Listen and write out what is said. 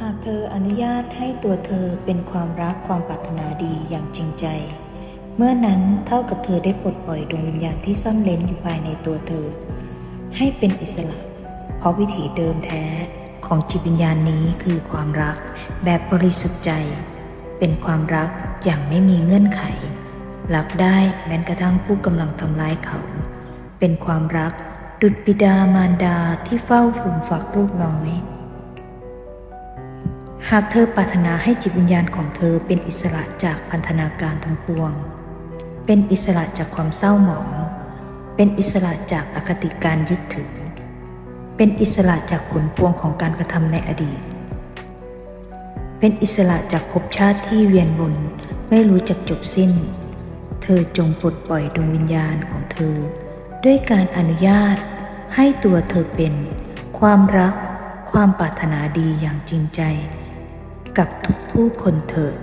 หากเธออนุญาตให้ตัวเธอเป็นความรักความปรารถนาดีอย่างจริงใจ เมื่อนั้นเท่ากับเธอได้ปลดปล่อยดวงวิญญาณที่ซ่อนเร้นอยู่ภายในตัวเธอ ให้เป็นอิสระ เพราะวิถีเดิมแท้ของจิตวิญญาณนี้คือความรักแบบบริสุทธิ์ใจ เป็นความรักอย่างไม่มีเงื่อนไข รักได้แม้กระทั่งผู้กำลังทำร้ายเขา เป็นความรักดุจบิดามารดาที่เฝ้าผูมฝักลูกน้อย หากเธอปรารถนาให้จิตวิญญาณของเธอเป็นอิสระจากพันธนาการทั้งปวง เป็นอิสระจากความเศร้าหมอง เป็นอิสระจากอคติการยึดถือ เป็นอิสระจากผลพวงของการกระทำในอดีต เป็นอิสระจากภพชาติที่เวียนวนไม่รู้จักจบสิ้น เธอจงปลดปล่อยดวงวิญญาณของเธอ ด้วยการอนุญาตให้ตัวเธอเป็น ความรัก ความปรารถนาดีอย่างจริงใจ กับทุกผู้คนเถิด